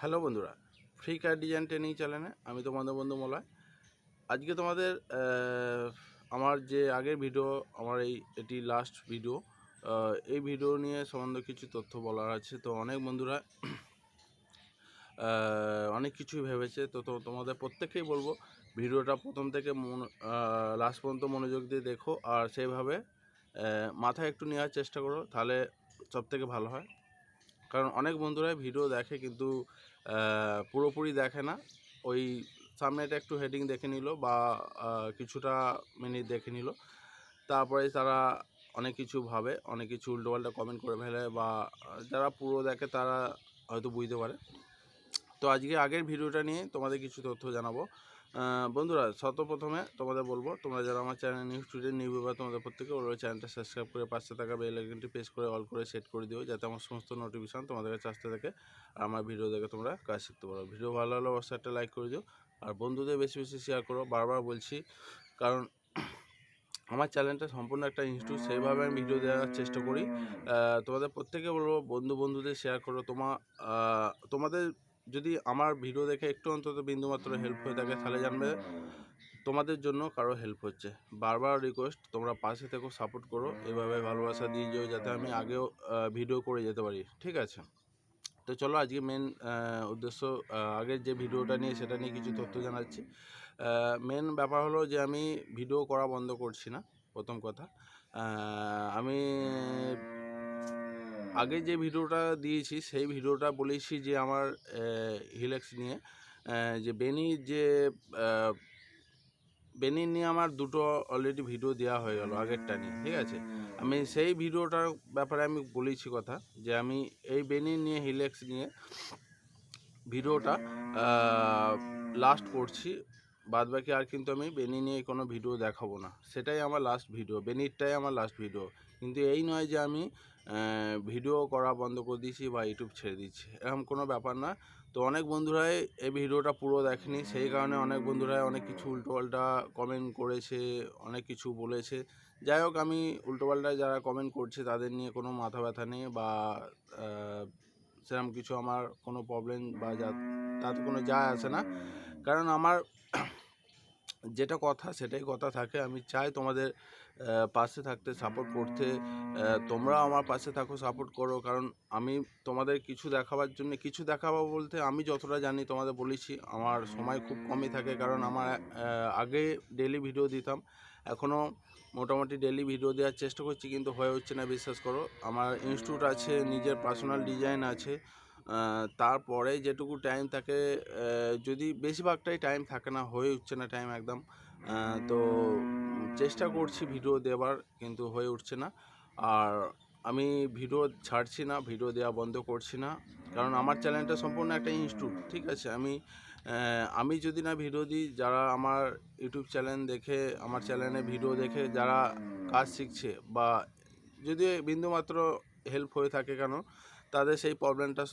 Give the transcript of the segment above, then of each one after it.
Hello বন্ধুরা free কার design training চ্যানেলে আমি তোমাদের বন্ধু মলয়। আজকে তোমাদের আমার যে আগের ভিডিও আমার এই, এটি লাস্ট ভিডিও এই ভিডিও নিয়ে সম্বন্ধে কিছু তথ্য বলার আছে। তো অনেক বন্ধুরা অনেক কিছুই ভেবেছে। তো তো তোমাদের প্রত্যেককেই বলব, ভিডিওটা প্রথম থেকে মন লাস্ট পর্যন্ত মনোযোগ দিয়ে দেখো আর সেইভাবে মাথায় একটু নেওয়ার চেষ্টা করো, তাহলে সব থেকে ভালো হয়। কারণ অনেক বন্ধুরাই ভিডিও দেখে কিন্তু পুরোপুরি দেখে না। ওই সামনেটা একটু হেডিং দেখে নিল বা কিছুটা মিনিট দেখে নিল। তারপরে তারা অনেক কিছু ভাবে, অনেক কিছু উল্টোপাল্টা কমেন্ট করে ফেলে বা, যারা পুরো দেখে তারা হয়তো বুঝতে পারে। তো আজকে আগের ভিডিওটা নিয়ে তোমাদের কিছু তথ্য জানাব। বন্ধুরা, সর্বপ্রথমে তোমাদের বলব, তোমরা যারা আমার চ্যানেল নিউ স্টুডেন্ট নিউ বিভাগ তোমাদের প্রত্যেকে ওর চ্যানেলটা সাবস্ক্রাইব করে পাঁচশো টাকা বেল আইকনটি প্রেস করে অল করে সেট করে দিও, যাতে আমার সমস্ত নোটিফিকেশন তোমাদের কাছে আসতে থাকে আর আমার ভিডিও দেখে তোমরা কাজ শিখতে পারো। ভিডিও ভালো হলে অবশ্যই একটা লাইক করে দিও আর বন্ধুদের বেশি বেশি শেয়ার করো। বারবার বলছি, কারণ আমার চ্যানেলটা সম্পূর্ণ একটা ইনস্টিটিউট সেইভাবে আমি ভিডিও দেওয়ার চেষ্টা করি। তোমাদের প্রত্যেকে বলব বন্ধু বন্ধুদের শেয়ার করো। তোমা তোমাদের যদি আমার ভিডিও দেখে একটু অন্তত বিন্দুমাত্র হেল্প হয়ে থাকে, তাহলে জানবে তোমাদের জন্য কারও হেল্প হচ্ছে। বারবার রিকোয়েস্ট তোমরা পাশে থেকো সাপোর্ট করো। এভাবে ভালোবাসা দিয়ে যেও যাতে আমি আগেও ভিডিও করে যেতে পারি। ঠিক আছে? তো চলো, আজকে মেন উদ্দেশ্য আগের যে ভিডিওটা নিয়ে, সেটা নিয়ে কিছু তথ্য জানাচ্ছি। মেন ব্যাপার হলো যে, আমি ভিডিও করা বন্ধ করছি না, প্রথম কথা। আমি আগে যে ভিডিওটা দিয়েছি, সেই ভিডিওটা বলেছি যে আমার হিলেক্স নিয়ে যে বেনির যে বেনির নিয়ে আমার দুটো অলরেডি ভিডিও দেওয়া হয়ে গেল, আগেরটা নিয়ে, ঠিক আছে? আমি সেই ভিডিওটার ব্যাপারে আমি বলেছি কথা, যে আমি এই বেনির নিয়ে হিলেক্স নিয়ে ভিডিওটা লাস্ট করছি বাদ বাকি আর কিন্তু আমি বেনি নিয়ে কোনো ভিডিও দেখাবো না। সেটাই আমার লাস্ট ভিডিও বেনিরটাই আমার লাস্ট ভিডিও কিন্তু এই নয় যে আমি ভিডিও করা বন্ধ করে দিয়েছি বা ইউটিউব ছেড়ে দিচ্ছি এরকম কোনো ব্যাপার না। তো অনেক বন্ধুরাই এই ভিডিওটা পুরো দেখেনি। সেই কারণে অনেক বন্ধুরাই অনেক কিছু উল্টোপাল্টা কমেন্ট করেছে, অনেক কিছু বলেছে। যাই হোক, আমি উল্টোপাল্টা যারা কমেন্ট করছে তাদের নিয়ে কোনো মাথা ব্যথা নেই বা সেরকম কিছু আমার কোনো প্রবলেম বা যা, তাতে কোনো যায় আসে না। কারণ আমার যেটা কথা সেটাই কথা থাকে। আমি চাই তোমাদের পাশে থাকতে সাপোর্ট করতে। তোমরা আমার পাশে থাকো সাপোর্ট করো। কারণ আমি তোমাদের কিছু দেখাবার জন্য, কিছু দেখাবো বলতে আমি যতটা জানি তোমাদের বলেছি, আমার সময় খুব কমই থাকে। কারণ আমার আগে ডেলি ভিডিও দিতাম। এখনও মোটামুটি ডেলি ভিডিও দেওয়ার চেষ্টা করছি, কিন্তু হয়ে হচ্ছে না, বিশ্বাস করো। আমার ইনস্টিটিউট আছে, নিজের পার্সোনাল ডিজাইন আছে। তারপরে যেটুকু টাইম থাকে যদি বেশিরভাগটাই টাইম থাকে না, হয়ে উঠছে না টাইম একদম তো চেষ্টা করছি ভিডিও দেওয়ার, কিন্তু হয়ে উঠছে না। আর আমি ভিডিও ছাড়ছি না ভিডিও দেওয়া বন্ধ করছি না, কারণ আমার চ্যানেলটা সম্পূর্ণ একটা ইনস্টিটিউট ঠিক আছে? আমি আমি যদি না ভিডিও দিই, যারা আমার ইউটিউব চ্যানেল দেখে, আমার চ্যানেলে ভিডিও দেখে, যারা কাজ শিখছে বা যদি বিন্দুমাত্র হেল্প হয়ে থাকে কেন, তাদের সেই প্রবলেমটা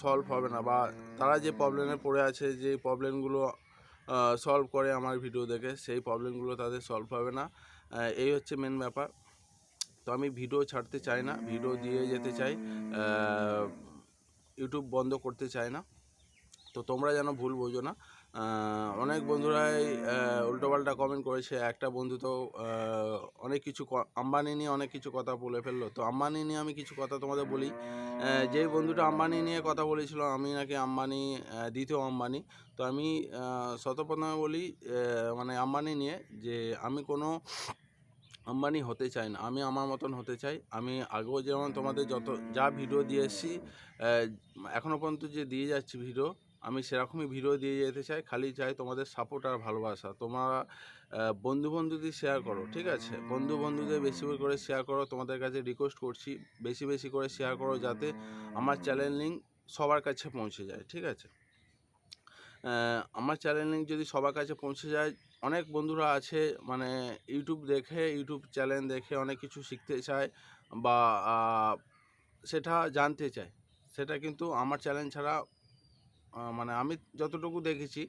সলভ হবে না বা তারা যে প্রবলেমে পড়ে আছে, যে প্রবলেমগুলো সলভ করে আমার ভিডিও দেখে, সেই প্রবলেমগুলো তাদের সলভ হবে না। এই হচ্ছে মেন ব্যাপার। তো আমি ভিডিও ছাড়তে চাই না ভিডিও দিয়ে যেতে চাই। ইউটিউব বন্ধ করতে চাই না। তো তোমরা যেন ভুল বোঝো না। অনেক বন্ধুরাই উল্টোপাল্টা কমেন্ট করেছে। একটা বন্ধু তো অনেক কিছু আম্বানি নিয়ে অনেক কিছু কথা বলে ফেলল। তো আম্বানি নিয়ে আমি কিছু কথা তোমাদের বলি। যেই বন্ধুটা আম্বানি নিয়ে কথা বলেছিল, আমি নাকি আম্বানি দ্বিতীয় আম্বানি। তো আমি শতপ্রথমে বলি মানে আম্বানি নিয়ে যে আমি কোনো আম্বানি হতে চাই না। আমি আমার মতন হতে চাই। আমি আগেও যেমন তোমাদের যত, যা ভিডিও দিয়ে এসেছি এখনও পর্যন্ত যে দিয়ে যাচ্ছি ভিডিও আমি সেরকমই ভিডিও দিয়ে যেতে চাই, খালি চাই তোমাদের সাপোর্ট আর ভালোবাসা। তোমরা বন্ধু বন্ধুদের শেয়ার করো, ঠিক আছে? বন্ধু বন্ধুদের বেশি করে শেয়ার করো, তোমাদের কাছে রিকোয়েস্ট করছি, বেশি বেশি করে শেয়ার করো যাতে আমার চ্যানেল লিঙ্ক সবার কাছে পৌঁছে যায়, ঠিক আছে? আমার চ্যানেল লিঙ্ক যদি সবার কাছে পৌঁছে যায়, অনেক বন্ধুরা আছে মানে ইউটিউব দেখে ইউটিউব চ্যানেল দেখে অনেক কিছু শিখতে চায় বা সেটা জানতে চায়। সেটা কিন্তু আমার চ্যানেল ছাড়া মানে আমি যতটুকু দেখেছি,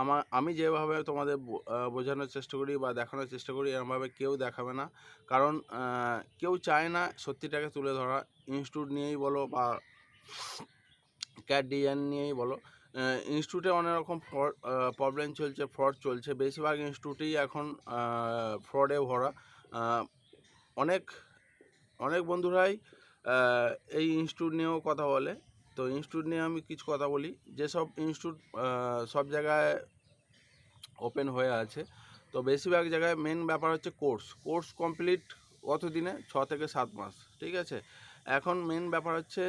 আমার, আমি যেভাবে তোমাদের বোঝানোর চেষ্টা করি বা দেখানোর চেষ্টা করি, এরমভাবে কেউ দেখাবে না। কারণ কেউ চায় না সত্যিটাকে তুলে ধরা। ইনস্টিটিউট নিয়েই বলো বা ক্যাট ডিজাইন নিয়েই বলো ইনস্টিটিউটে অনেক রকম প্রবলেম চলছে ফ্রড চলছে। বেশিরভাগ ইনস্টিটিউটেই এখন ফ্রডে ভরা। অনেক অনেক বন্ধুরাই এই ইনস্টিটিউট নিয়েও কথা বলে। তো ইনস্টিটিউট নিয়ে আমি কিছু কথা বলি। যেসব ইনস্টিটিউট সব জায়গায় ওপেন হয়ে আছে, তো বেশিরভাগ জায়গায় মেন ব্যাপার হচ্ছে কোর্স কোর্স কমপ্লিট কত দিনে ছ থেকে সাত মাস, ঠিক আছে? এখন মেন ব্যাপার হচ্ছে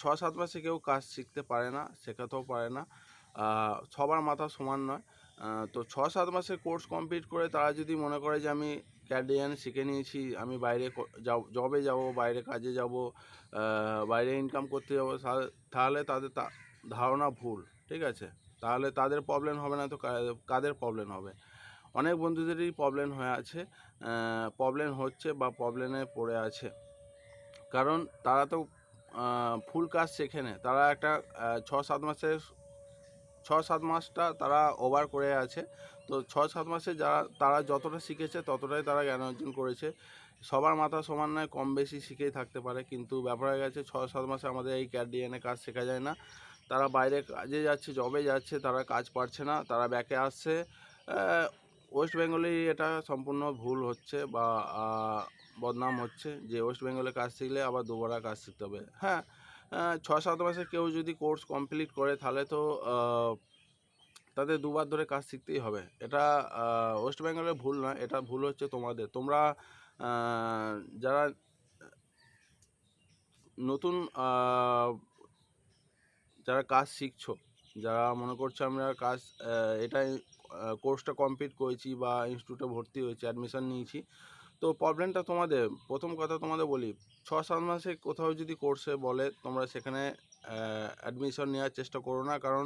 ছ সাত মাসে কেউ কাজ শিখতে পারে না, শেখাতেও পারে না। সবার মাথা সমান নয়। তো ছ সাত মাসের কোর্স কমপ্লিট করে তারা যদি মনে করে যে আমি ক্যাডিয়ান শিখে নিয়েছি, আমি বাইরে যাব জবে যাব, বাইরে কাজে যাব বাইরে ইনকাম করতে যাব তাহলে- তাদের ধারণা ভুল, ঠিক আছে? তাহলে তাদের প্রবলেম হবে না তো কাদের প্রবলেম হবে? অনেক বন্ধুদেরই প্রবলেম হয়ে আছে প্রবলেম হচ্ছে বা প্রবলেমে পড়ে আছে। কারণ তারা তো ফুল কাজ শেখে নেয় তারা একটা ছ সাত মাসের, ছ সাত মাসটা তারা ওভার করে আছে। তো ছ সাত মাসে যারা, তারা যতটা শিখেছে ততটাই তারা জ্ঞান অর্জন করেছে। সবার মাথা সমান নয়, কম বেশি শিখেই থাকতে পারে। কিন্তু ব্যাপার হয়ে গেছে ছ সাত মাসে আমাদের এই ক্যাডিএনে কাজ শেখা যায় না। তারা বাইরে কাজে যাচ্ছে জবে যাচ্ছে, তারা কাজ পারছে না, তারা ব্যাকে আসছে। ওয়েস্ট বেঙ্গলেই এটা সম্পূর্ণ ভুল হচ্ছে বা বদনাম হচ্ছে যে ওয়েস্ট বেঙ্গলে কাজ শিখলে আবার দুবারা কাজ শিখতে হবে। হ্যাঁ ছ সাত মাসে কেউ যদি কোর্স কমপ্লিট করে, তাহলে তো তাদের দুবার ধরে কাজ শিখতেই হবে। এটা ওয়েস্ট বেঙ্গলের ভুল নয়, এটা ভুল হচ্ছে তোমাদের। তোমরা যারা নতুন যারা কাজ শিখছো, যারা মনে করছ আমরা কাজ এটাই কোর্সটা কমপ্লিট করেছি বা ইনস্টিটিউটে ভর্তি হয়েছি অ্যাডমিশান নিয়েছি, তো প্রবলেমটা তোমাদের, প্রথম কথা তোমাদের বলি ছ সাত মাসে কোথাও যদি কোর্সে বলে, তোমরা সেখানে অ্যাডমিশন নেওয়ার চেষ্টা করো না, কারণ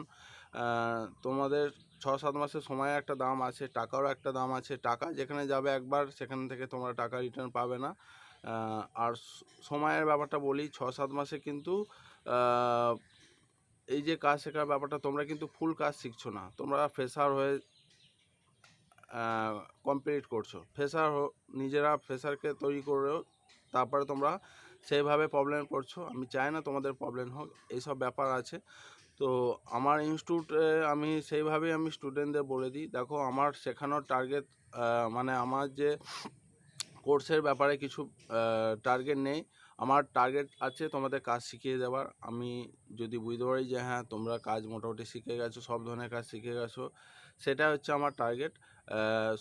তোমাদের ছ সাত মাসের সময় একটা দাম আছে, টাকারও একটা দাম আছে, টাকা যেখানে যাবে একবার সেখান থেকে তোমরা টাকা রিটার্ন পাবে না। আর সময়ের ব্যাপারটা বলি ছ সাত মাসে কিন্তু এই যে কাজ শেখার ব্যাপারটা, তোমরা কিন্তু ফুল কাজ শিখছো না। তোমরা ফ্রেশার হয়ে কমপ্লিট করছ। ফ্রেশার নিজেরা ফ্রেশারকে তৈরি করেও তারপরে তোমরা সেইভাবে প্রবলেম করছ। আমি চাই না তোমাদের প্রবলেম হোক, এইসব ব্যাপার আছে। তো আমার ইনস্টিটিউটে আমি সেইভাবেই আমি স্টুডেন্টদের বলে দিই। দেখো, আমার শেখানোর টার্গেট মানে আমার যে কোর্সের ব্যাপারে কিছু টার্গেট নেই, আমার টার্গেট আছে তোমাদের কাজ শিখিয়ে দেওয়ার। আমি যদি বুঝতে পারি যে হ্যাঁ তোমরা কাজ মোটামুটি শিখে গেছো, সব ধরনের কাজ শিখে গেছো, সেটা হচ্ছে আমার টার্গেট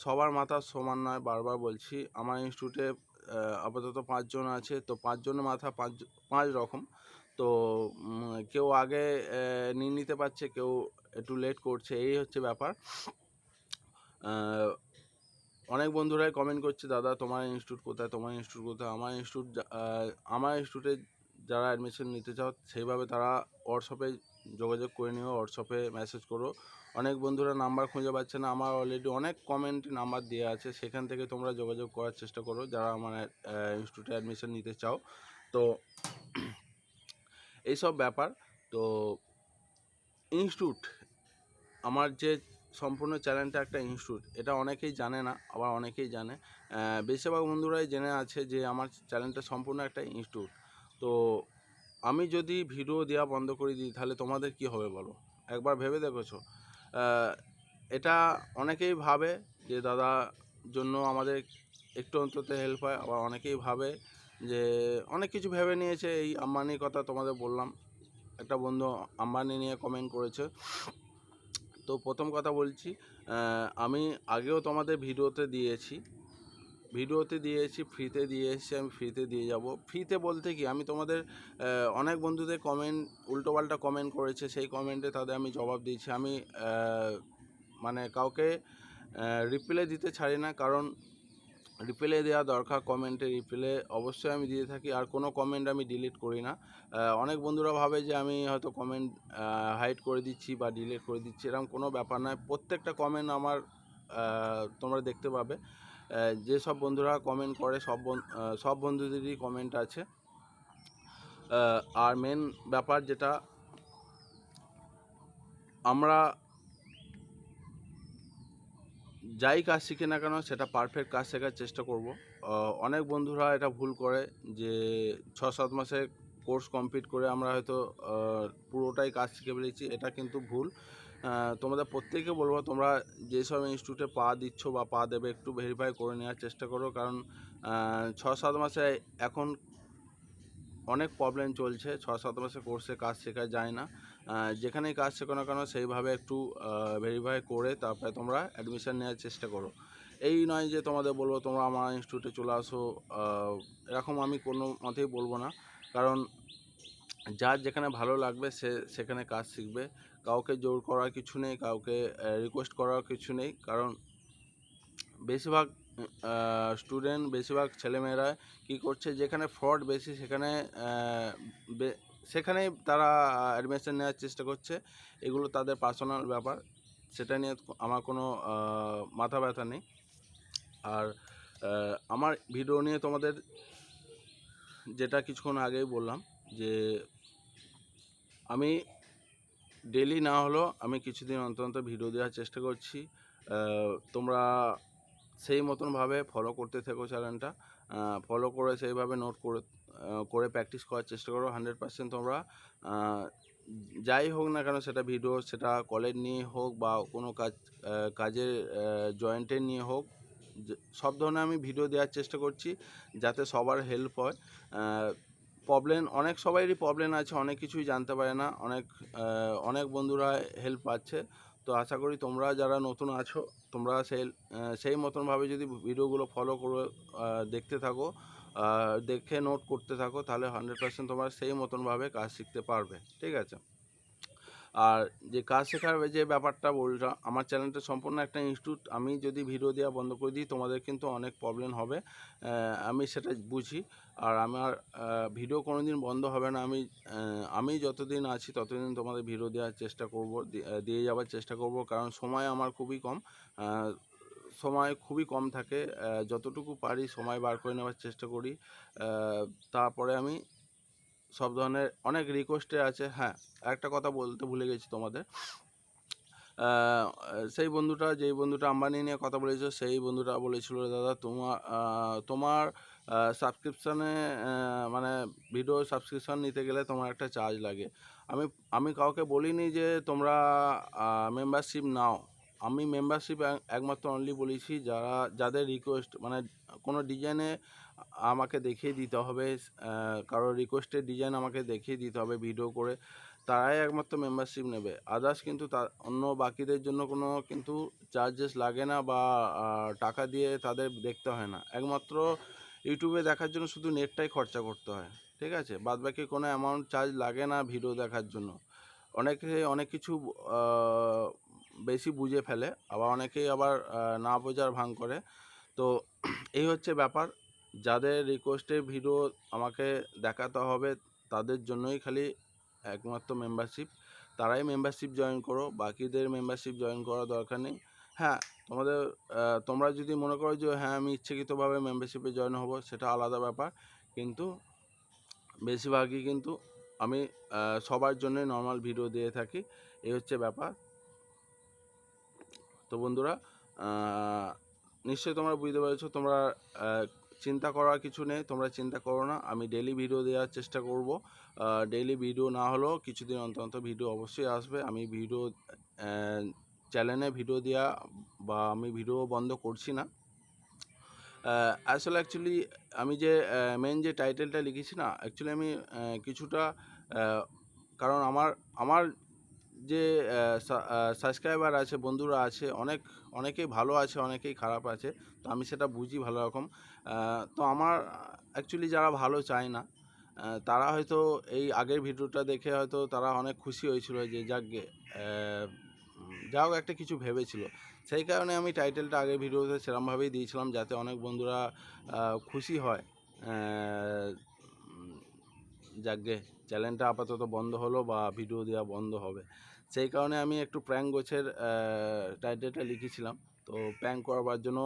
সবার মাথা সমান নয়, বারবার বলছি, আমার ইনস্টিটিউটে আপাতত পাঁচজন আছে, তো পাঁচজনের মাথা পাঁচ পাঁচ রকম। তো কেউ আগে নিয়ে নিতে পারছে, কেউ একটু লেট করছে, এই হচ্ছে ব্যাপার। অনেক বন্ধুরাই কমেন্ট করছে, দাদা, তোমার ইনস্টিটিউট কোথায়? তোমার ইনস্টিটিউট কোথায়? আমার ইনস্টিটিউট আমার ইনস্টিটিউটে যারা অ্যাডমিশন নিতে চাও, সেইভাবে তারা হোয়াটসঅ্যাপে যোগাযোগ করে নিও হোয়াটসঅ্যাপে মেসেজ করো। অনেক বন্ধুরা নাম্বার খুঁজে পাচ্ছে না। আমার অলরেডি অনেক কমেন্ট নাম্বার দেওয়া আছে, সেখান থেকে তোমরা যোগাযোগ করার চেষ্টা করো, যারা আমার ইনস্টিটিউটে অ্যাডমিশন নিতে চাও। তো এইসব ব্যাপার। তো ইনস্টিটিউট আমার যে সম্পূর্ণ চ্যানেলটা একটা ইনস্টিটিউট এটা অনেকেই জানে না, আবার অনেকেই জানে। বেশিরভাগ বন্ধুরাই জেনে আছে যে আমার চ্যানেলটা সম্পূর্ণ একটা ইনস্টিটিউট তো আমি যদি ভিডিও দেওয়া বন্ধ করে দিই, তাহলে তোমাদের কি হবে বলো? একবার ভেবে দেখেছ? এটা অনেকেই ভাবে যে দাদা জন্য আমাদের একটু অন্তত হেল্প হয়, আবার অনেকেই ভাবে যে অনেক কিছু ভেবে নিয়েছে, এই আম্বানির কথা তোমাদের বললাম। একটা বন্ধু আম্বানি নিয়ে কমেন্ট করেছে। তো প্রথম কথা বলছি আমি আগেও তোমাদের ভিডিওতে দিয়েছি। ভিডিওতে দিয়েছি ফ্রিতে দিয়ে এসেছি, আমি ফ্রিতে দিয়ে যাব। ফ্রিতে বলতে কি, আমি তোমাদের অনেক বন্ধুদের কমেন্ট উল্টোপাল্টা কমেন্ট করেছে। সেই কমেন্টে তাদের আমি জবাব দিয়েছি। আমি মানে কাউকে রিপ্লাই দিতে ছাড়ি না, কারণ রিপ্লাই দেওয়া দরকার কমেন্টে রিপ্লে অবশ্যই আমি দিয়ে থাকি। আর কোনো কমেন্ট আমি ডিলিট করি না। অনেক বন্ধুরা ভাবে যে আমি হয়তো কমেন্ট হাইড করে দিচ্ছি বা ডিলিট করে দিচ্ছি, এরকম কোনো ব্যাপার নয়। প্রত্যেকটা কমেন্ট আমার তোমরা দেখতে পাবে। যেসব বন্ধুরা কমেন্ট করে, সব সব বন্ধুদেরই কমেন্ট আছে। আর মেন ব্যাপার যেটা, আমরা যাই কাজ শিখি না কেন, সেটা পারফেক্ট কাজ শেখার চেষ্টা করব। অনেক বন্ধুরা এটা ভুল করে যে ছ সাত মাসে কোর্স কমপ্লিট করে আমরা হয়তো পুরোটাই কাজ শিখে ফেলেছি, এটা কিন্তু ভুল। তোমাদের প্রত্যেকে বলব, তোমরা যেসব ইনস্টিটিউটে পা দিচ্ছ বা পা দেবে, একটু ভেরিফাই করে নেওয়ার চেষ্টা করো। কারণ ছ সাত মাসে এখন অনেক প্রবলেম চলছে ছ সাত মাসে কোর্সে কাজ শেখা যায় না। যেখানেই কাজ শেখো না কেন, সেইভাবে একটু ভেরিফাই করে তারপরে তোমরা অ্যাডমিশান নেওয়ার চেষ্টা করো। এই নয় যে তোমাদের বলব, তোমরা আমার ইনস্টিটিউটে চলে আসো এরকম আমি কোনো মতেই বলব না। কারণ যার যেখানে ভালো লাগবে, সে সেখানে কাজ শিখবে। কাউকে জোর করার কিছু নেই, কাউকে রিকোয়েস্ট করার কিছু নেই। কারণ বেশিরভাগ স্টুডেন্ট বেশিরভাগ ছেলেমেয়েরা কী করছে, যেখানে ফ্রড বেশি, সেখানে সেখানেই তারা অ্যাডমিশন নেওয়ার চেষ্টা করছে। এগুলো তাদের পার্সোনাল ব্যাপার। সেটা নিয়ে আমার কোনো মাথা ব্যথা নেই। আর আমার ভিডিও নিয়ে তোমাদের যেটা কিছুক্ষণ আগেই বললাম যে, আমি ডেলি না হলেও আমি কিছুদিন অন্তর অন্তর ভিডিও দেওয়ার চেষ্টা করছি। তোমরা সেই মতনভাবে ফলো করতে থেকো চ্যানেলটা ফলো করে সেইভাবে নোট করে করে প্র্যাকটিস করার চেষ্টা করো হান্ড্রেড পার্সেন্ট তোমরা যাই হোক না কেন সেটা ভিডিও সেটা কলের নিয়ে হোক বা কোনো কাজ কাজের জয়েন্টের নিয়ে হোক সব ধরনের আমি ভিডিও দেওয়ার চেষ্টা করছি যাতে সবার হেল্প হয়। প্রবলেম অনেক সবারই প্রবলেম আছে, অনেক কিছুই জানতে পারে না, অনেক অনেক বন্ধুরা হেল্প পাচ্ছে। তো আশা করি তোমরা যারা নতুন আছো, তোমরা সেই সেই মতনভাবে যদি ভিডিওগুলো ফলো করে দেখতে থাকো। দেখে নোট করতে থাকো, তাহলে হান্ড্রেড পার্সেন্ট তোমরা সেই মতনভাবে কাজ শিখতে পারবে, ঠিক আছে? আর যে কাজ শেখার যে ব্যাপারটা বললাম আমার চ্যানেলটা সম্পূর্ণ একটা ইনস্টিটিউট আমি যদি ভিডিও দেওয়া বন্ধ করে দিই, তোমাদের কিন্তু অনেক প্রবলেম হবে আমি সেটা বুঝি, আর আমার ভিডিও কোনো দিন বন্ধ হবে না, আমি আমি যতদিন আছি ততদিন তোমাদের ভিডিও দেওয়ার চেষ্টা করব দিয়ে যাওয়ার চেষ্টা করব, কারণ সময় আমার খুবই কম সময় খুবই কম থাকে যতটুকু পারি সময় বার করে নেওয়ার চেষ্টা করি তারপরে আমি সব ধরনের অনেক রিকোয়েস্টে আছে হ্যাঁ একটা কথা বলতে ভুলে গেছি তোমাদের। সেই বন্ধুটা, যেই বন্ধুটা আম্বানি নিয়ে কথা বলেছিল, সেই বন্ধুটা বলেছিল, দাদা তোমার তোমার সাবস্ক্রিপশানে মানে ভিডিও সাবস্ক্রিপশান নিতে গেলে তোমার একটা চার্জ লাগে। আমি আমি কাউকে বলিনি যে তোমরা মেম্বারশিপ নাও। আমি মেম্বারশিপ একমাত্র অনলি বলেছি, যারা, যাদের রিকোয়েস্ট মানে কোনো ডিজাইনে আমাকে দেখিয়ে দিতে হবে কারোর রিকোয়েস্টের ডিজাইন আমাকে দেখিয়ে দিতে হবে ভিডিও করে, তারাই একমাত্র মেম্বারশিপ নেবে। আদার্স কিন্তু তা, অন্য বাকিদের জন্য কোনো কিন্তু চার্জেস লাগে না বা টাকা দিয়ে তাদের দেখতে হয় না। একমাত্র ইউটিউবে দেখার জন্য শুধু নেটটাই খরচা করতে হয়, ঠিক আছে? বাদ বাকি কোনো অ্যামাউন্ট চার্জ লাগে না ভিডিও দেখার জন্য। অনেকে, অনেক কিছু বেশি বুঝে ফেলে, আবার অনেকেই আবার না বোঝার ভাঙ করে। তো এই হচ্ছে ব্যাপার। যাদের রিকোয়েস্টের ভিডিও আমাকে দেখাতে হবে, তাদের জন্যই খালি একমাত্র মেম্বারশিপ তারাই মেম্বারশিপ জয়েন করো, বাকিদের মেম্বারশিপ জয়েন করার দরকার নেই। হ্যাঁ তোমাদের তোমরা যদি মনে করো যে হ্যাঁ আমি ইচ্ছাকৃতভাবে মেম্বারশিপে জয়েন হব, সেটা আলাদা ব্যাপার। কিন্তু বেশিরভাগই কিন্তু আমি সবার জন্যই নর্মাল ভিডিও দিয়ে থাকি। এই হচ্ছে ব্যাপার। তো বন্ধুরা নিশ্চয়ই তোমরা বুঝতে পেরেছ, তোমরা চিন্তা করার কিছু নেই, তোমরা চিন্তা করো না, আমি ডেলি ভিডিও দেওয়ার চেষ্টা করব। ডেইলি ভিডিও না হলেও কিছুদিন অন্তর অন্তর ভিডিও অবশ্যই আসবে। আমি ভিডিও চ্যানেলে ভিডিও দেওয়া বা আমি ভিডিও বন্ধ করছি না। আসলে অ্যাকচুয়ালি আমি যে মেন যে টাইটেলটা লিখেছি না অ্যাকচুয়ালি আমি কিছুটা কারণ আমার আমার যে সাবস্ক্রাইবার আছে বন্ধুরা আছে অনেক অনেকেই ভালো আছে অনেকেই খারাপ আছে তো আমি সেটা বুঝি ভালো রকম। তো আমার অ্যাকচুয়ালি যারা ভালো চায় না তারা হয়তো এই আগের ভিডিওটা দেখে হয়তো তারা অনেক খুশি হয়েছিল যে উম, যা হোক একটা কিছু ভেবেছিল। সেই কারণে আমি টাইটেলটা আগের ভিডিওতে সেরকমভাবেই দিয়েছিলাম যাতে অনেক বন্ধুরা খুশি হয়। যাকগে চ্যানেলটা আপাতত বন্ধ হলো বা ভিডিও দেওয়া বন্ধ হবে। সেই কারণে আমি একটু প্র্যাঙ্ক গোছের টাইটেলটা লিখেছিলাম। তো প্র্যাঙ্ক করবার জন্য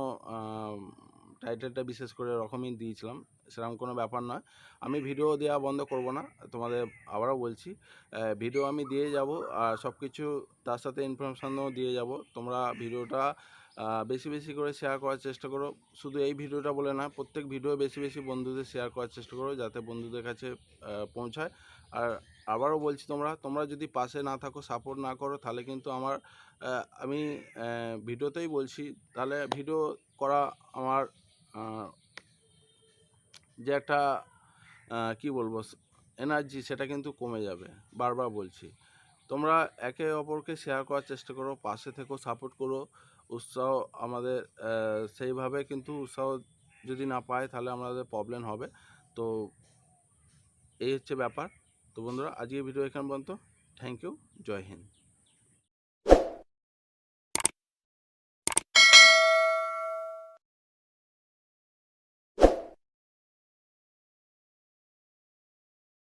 টাইটেলটা বিশেষ করে রকমই দিয়েছিলাম। সেরকম কোনো ব্যাপার নয়। আমি ভিডিও দেওয়া বন্ধ করব না, তোমাদের আবারও বলছি। ভিডিও আমি দিয়ে যাব আর সব কিছু তার সাথে ইনফরমেশনও দিয়ে যাব। তোমরা ভিডিওটা বেশি বেশি করে শেয়ার করার চেষ্টা করো। শুধু এই ভিডিওটা বলে না, প্রত্যেক ভিডিও বেশি বেশি বন্ধুদের শেয়ার করার চেষ্টা করো, যাতে বন্ধুদের কাছে পৌঁছায়। আর আবারও বলছি তোমরা তোমরা যদি পাশে না থাকো সাপোর্ট না করো, তাহলে কিন্তু আমার আমি ভিডিওতেই বলছি, তাহলে ভিডিও করা আমার যে একটা কি বলব এনার্জি সেটা কিন্তু কমে যাবে, বারবার বলছি। তোমরা একে অপরকে শেয়ার করার চেষ্টা করো, পাশে থেকো সাপোর্ট করো, উৎসাহ আমাদের সেইভাবে কিন্তু উৎসাহ যদি না পায়, তাহলে আমাদের প্রবলেম হবে। তো, এই হচ্ছে ব্যাপার। তো বন্ধুরা আজকের ভিডিও এখান পর্যন্ত। Thank you Jai Hind.